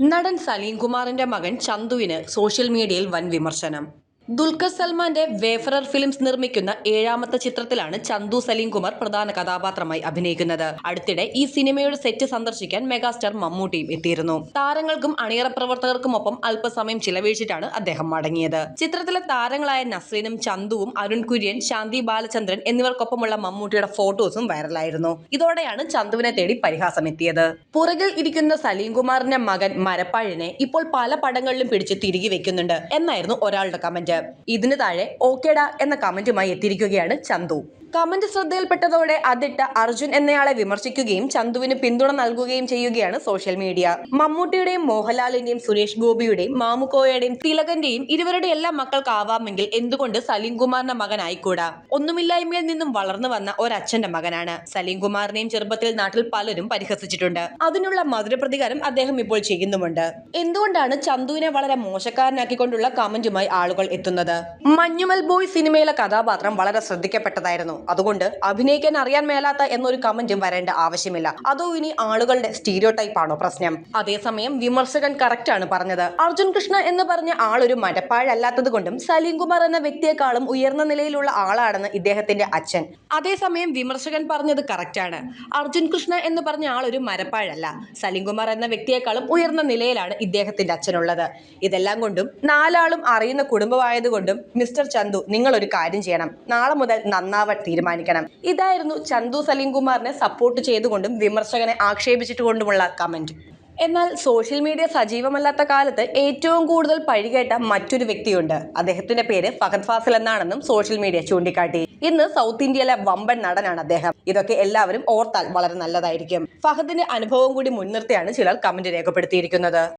നടൻ സലീം കുമാറിന്റെ മകൻ ചന്തുവിന് സോഷ്യൽ മീഡിയയിൽ വൻ വിമർശനം. ദുൽഖർ സൽമാന്റെ വേഫറർ ഫിലിംസ് നിർമ്മിക്കുന്ന ഏഴാമത്തെ ചിത്രത്തിലാണ് ചന്തു സലീം കുമാർ പ്രധാന കഥാപാത്രമായി അഭിനയിക്കുന്നത്. അടുത്തിടെ ഈ സിനിമയുടെ സെറ്റ് സന്ദർശിക്കാൻ മെഗാസ്റ്റാർ മമ്മൂട്ടിയും എത്തിയിരുന്നു. താരങ്ങൾക്കും അണിയറ പ്രവർത്തകർക്കുമൊപ്പം അല്പസമയം ചിലവഴിച്ചിട്ടാണ് അദ്ദേഹം മടങ്ങിയത്. ചിത്രത്തിലെ താരങ്ങളായ നസ്രീനും ചന്തുവും അരുൺ കുര്യൻ ശാന്തി ബാലചന്ദ്രൻ എന്നിവർക്കൊപ്പമുള്ള മമ്മൂട്ടിയുടെ ഫോട്ടോസും വൈറലായിരുന്നു. ഇതോടെയാണ് ചന്തുവിനെ തേടി പരിഹാസം എത്തിയത്. പുറകിൽ ഇരിക്കുന്ന സലീം കുമാറിന്റെ മകൻ മരപ്പാഴിനെ ഇപ്പോൾ പല പടങ്ങളിലും പിടിച്ച് തിരികെ വെക്കുന്നുണ്ട് എന്നായിരുന്നു ഒരാളുടെ കമന്റ്. ഇതിന് താഴെ ഓക്കേടാ എന്ന കമന്റുമായി എത്തിയിരിക്കുകയാണ് ചന്തു. കമന്റ് ശ്രദ്ധയിൽപ്പെട്ടതോടെ അതിട്ട അർജുൻ എന്നയാളെ വിമർശിക്കുകയും ചന്തുവിന് പിന്തുണ നൽകുകയും ചെയ്യുകയാണ് സോഷ്യൽ മീഡിയ. മമ്മൂട്ടിയുടെയും മോഹൻലാലിന്റെയും സുരേഷ് ഗോപിയുടെയും മാമുക്കോയുടെയും തിലകന്റെയും ഇരുവരുടെ എല്ലാ മക്കൾക്കാവാമെങ്കിൽ എന്തുകൊണ്ട് സലീം കുമാറിന്റെ മകനായിക്കൂടാ ഒന്നുമില്ലായ്മയിൽ നിന്നും വളർന്നു വന്ന ഒരച്ഛന്റെ മകനാണ്. സലീം കുമാറിനെയും ചെറുപ്പത്തിൽ നാട്ടിൽ പലരും പരിഹസിച്ചിട്ടുണ്ട്. അതിനുള്ള മധുരപ്രതികാരം അദ്ദേഹം ഇപ്പോൾ ചെയ്യുന്നുമുണ്ട്. എന്തുകൊണ്ടാണ് ചന്തുവിനെ വളരെ മോശക്കാരനാക്കിക്കൊണ്ടുള്ള കമന്റുമായി ആളുകൾ എത്തുന്നത്? മഞ്ഞുമൽ ബോയ് സിനിമയിലെ കഥാപാത്രം വളരെ ശ്രദ്ധിക്കപ്പെട്ടതായിരുന്നു. അതുകൊണ്ട് അഭിനയിക്കാൻ അറിയാൻ മേലാത്ത എന്നൊരു കമന്റും വരേണ്ട ആവശ്യമില്ല. അതോ ഇനി ആളുകളുടെ സ്റ്റീരിയോ ടൈപ്പ് ആണോ പ്രശ്നം? അതേസമയം വിമർശകൻ കറക്റ്റ് ആണ് പറഞ്ഞത്. അർജുൻ കൃഷ്ണ എന്ന് പറഞ്ഞ ആളൊരു മരപ്പാഴല്ലാത്തത് കൊണ്ടും സലീം കുമാർ എന്ന വ്യക്തിയെക്കാളും ഉയർന്ന നിലയിലുള്ള ആളാണെന്ന് ഇദ്ദേഹത്തിന്റെ അച്ഛൻ. അതേസമയം വിമർശകൻ പറഞ്ഞത് ആണ്. അർജുൻ കൃഷ്ണ എന്ന് പറഞ്ഞ ആളൊരു മരപ്പാഴല്ല. സലീം കുമാർ എന്ന വ്യക്തിയെക്കാളും ഉയർന്ന നിലയിലാണ് ഇദ്ദേഹത്തിന്റെ അച്ഛനുള്ളത്. ഇതെല്ലാം കൊണ്ടും നാലാളും അറിയുന്ന കുടുംബമായതുകൊണ്ടും മിസ്റ്റർ ചന്തു നിങ്ങൾ ഒരു കാര്യം ചെയ്യണം. നാളെ മുതൽ നന്നാവാൻ തീരുമാനിക്കണം. ഇതായിരുന്നു ചന്തു സലീം കുമാറിനെ സപ്പോർട്ട് ചെയ്തുകൊണ്ടും വിമർശകനെ ആക്ഷേപിച്ചിട്ടുകൊണ്ടുമുള്ള കമന്റ് എന്നാൽ സോഷ്യൽ മീഡിയ സജീവമല്ലാത്ത കാലത്ത് ഏറ്റവും കൂടുതൽ പഴികേട്ട മറ്റൊരു വ്യക്തിയുണ്ട്. അദ്ദേഹത്തിന്റെ പേര് ഫഹദ് ഫാസിൽ എന്നാണെന്നും സോഷ്യൽ മീഡിയ ചൂണ്ടിക്കാട്ടി. ഇന്ന് സൗത്ത് ഇന്ത്യയിലെ വമ്പൻ നടനാണ് അദ്ദേഹം. ഇതൊക്കെ എല്ലാവരും ഓർത്താൽ വളരെ നല്ലതായിരിക്കും. ഫഹദിന്റെ അനുഭവം കൂടി മുൻനിർത്തിയാണ് ചിലർ കമന്റ് രേഖപ്പെടുത്തിയിരിക്കുന്നത്.